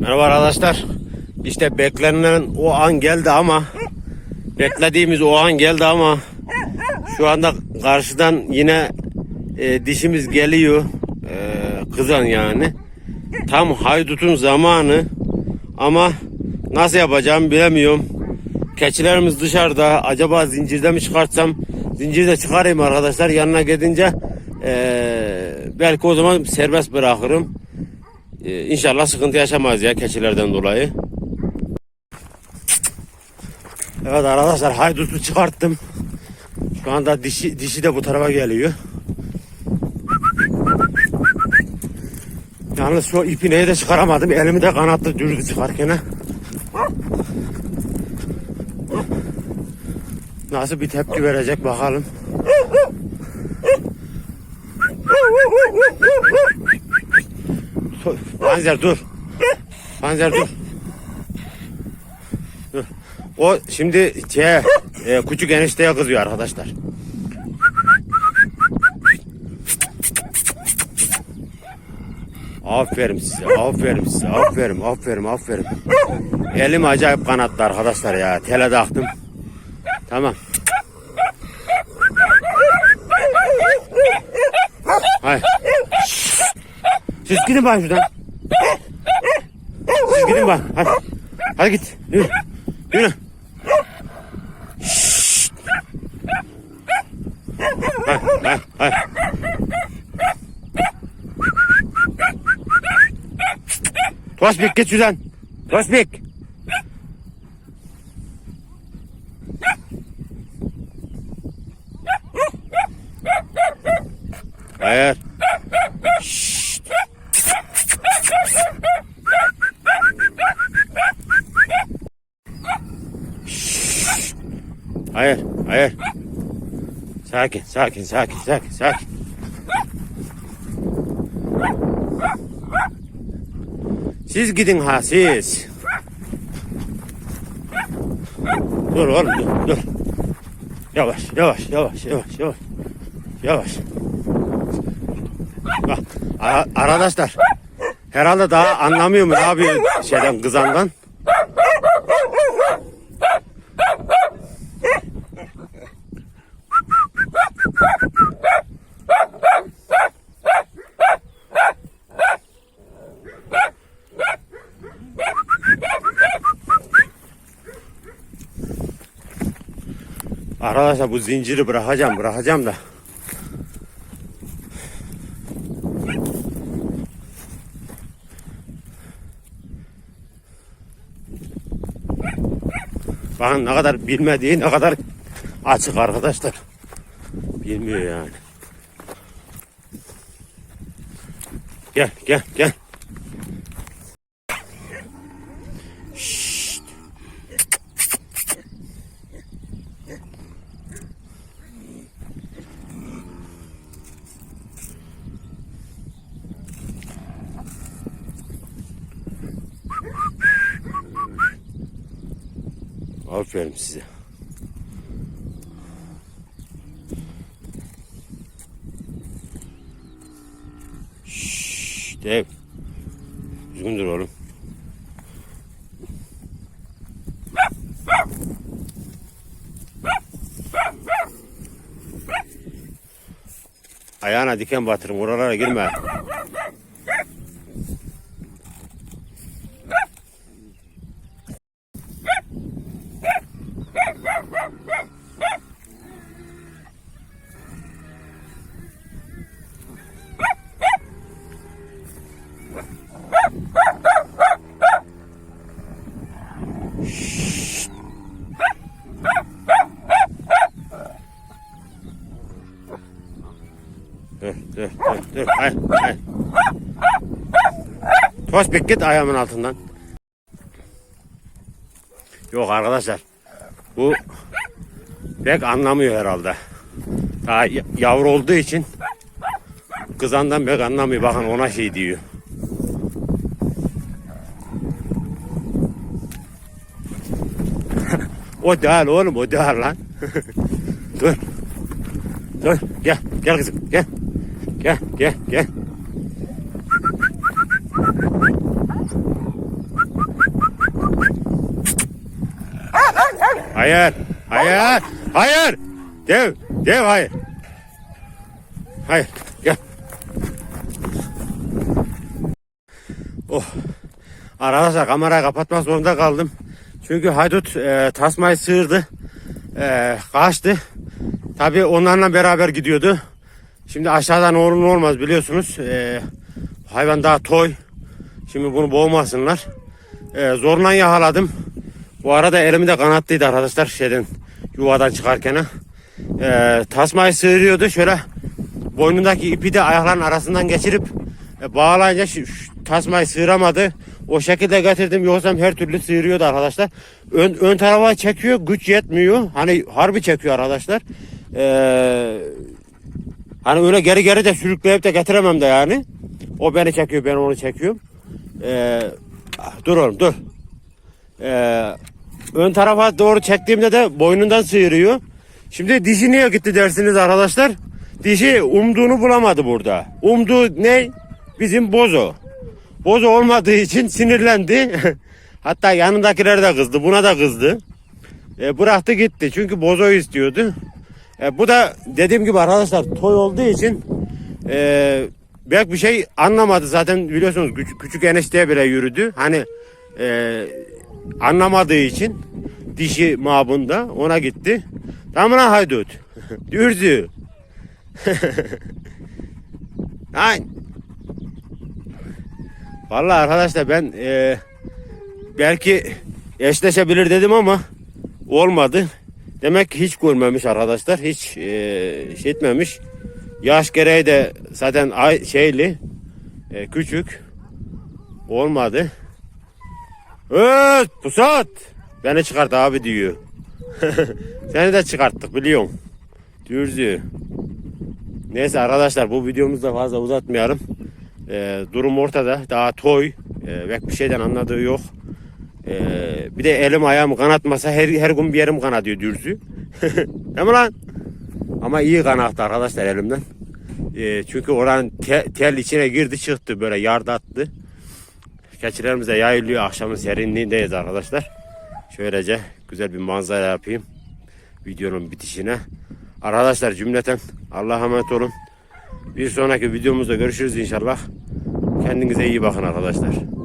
Merhaba arkadaşlar. İşte beklenilen o an geldi ama beklediğimiz o an geldi ama şu anda karşıdan yine e, dişimiz geliyor. E, kızan yani. Tam haydutun zamanı ama nasıl yapacağım bilemiyorum. Keçilerimiz dışarıda. Acaba zincirde mi çıkartsam? Zincirde çıkarayım arkadaşlar. Yanına gidince e, belki o zaman serbest bırakırım. Ee, İnşallah sıkıntı yaşamayız ya keçilerden dolayı. Evet arkadaşlar haydutu çıkarttım. Şu anda dişi, dişi de bu tarafa geliyor. Yalnız şu ipineyi de çıkaramadım. Elimi de kanattı dürdü çıkarken. Nasıl bir tepki verecek bakalım. Panzer dur. Panzer dur. Dur. O şimdi şey, e, küçük enişteye kızıyor arkadaşlar. Aferin size, aferin size, aferin, aferin, aferin. Elim acayip kanattı arkadaşlar ya. Tele taktım. Tamam. Hayır. Siz gidin bak şuradan. Siz gidin bak. Hadi. Hadi git. Yürü. Yürü. Şşt. Hadi, hadi, hadi. Tospik git şuradan. Tospik. Hayır, hayır. Sakin, sakin, sakin, sakin, sakin. Siz gidin ha siz. Dur oğlum dur, dur. Yavaş, yavaş, yavaş, yavaş, yavaş. Yavaş. Bak, arkadaşlar. Herhalde daha anlamıyor mu abi şeyden kızandan? Arkadaşlar bu zinciri bırakacağım bırakacağım da. Bakın ne kadar bilmediği ne kadar açık arkadaşlar. Bilmiyor yani. Gel gel gel. Aferin size. Şşş, dev. Düzgün oğlum. Ayağına diken batırın, oralara girme. Dur, dur, dur, dur. Hayır. Tospik git ayağımın altından. Yok arkadaşlar. Bu pek anlamıyor herhalde. Daha yavru olduğu için kızandan pek anlamıyor. Bakın ona şey diyor. o değil oğlum o değil lan. dur. Dur gel gel kızım gel. Gel gel gel. Hayır. Hayır. Hayır. Dev. Dev hayır. Hayır. Gel. Oh. Arkadaşlar kamerayı kapatmak zorunda kaldım. Çünkü haydut e, tasmayı sığırdı. E, kaçtı. Tabi onlarla beraber gidiyordu. Şimdi aşağıdan olur olmaz biliyorsunuz. E, hayvan daha toy. Şimdi bunu boğmasınlar. E, zorla yakaladım. Bu arada elimi de kanatlıydı arkadaşlar şeyden yuvadan çıkarken. E, tasmayı sığırıyordu. Şöyle boynundaki ipi de ayakların arasından geçirip e, bağlayınca şu, şu tasmayı sığıramadı. O şekilde getirdim yoksa her türlü sıyırıyordu arkadaşlar. Ön, ön tarafa çekiyor güç yetmiyor. Hani harbi çekiyor arkadaşlar. Ee, hani öyle geri geri de sürükleyip de getiremem de yani. O beni çekiyor ben onu çekiyorum. Ee, dur oğlum dur. Ee, ön tarafa doğru çektiğimde de boynundan sıyırıyor. Şimdi dişi niye gitti dersiniz arkadaşlar? Dişi umduğunu bulamadı burada. Umduğu ne? Bizim bozo. Bozo olmadığı için sinirlendi. Hatta yanındakiler de kızdı. Buna da kızdı. E, bıraktı gitti. Çünkü bozoyu istiyordu. E, bu da dediğim gibi arkadaşlar toy olduğu için e, belki bir şey anlamadı. Zaten biliyorsunuz küçük, küçük enişteye bile yürüdü. Hani e, anlamadığı için dişi mabunda ona gitti. Tamam lan haydut. Dürzü. Ay. Vallahi arkadaşlar ben e, belki eşleşebilir dedim ama olmadı. Demek ki hiç görmemiş arkadaşlar. Hiç e, şey etmemiş. Yaş gereği de zaten ay, şeyli e, küçük. Olmadı. Evet pusat. Beni çıkart abi diyor. Seni de çıkarttık biliyorum. Dürzü. Neyse arkadaşlar bu videomuzu da fazla uzatmayalım. Ee, durum ortada. Daha toy. Ee, pek bir şeyden anladığı yok. Ee, bir de elim ayağım kanatmasa her, her gün bir yerim kanatıyor dürzü. Değil mi lan? Ama iyi kanattı arkadaşlar elimden. Ee, çünkü oranın te- tel içine girdi çıktı böyle yardattı. Keçilerimiz de yayılıyor. Akşamın serinliğindeyiz arkadaşlar. Şöylece güzel bir manzara yapayım. Videonun bitişine. Arkadaşlar cümleten Allah'a emanet olun. Bir sonraki videomuzda görüşürüz inşallah. Kendinize iyi bakın arkadaşlar.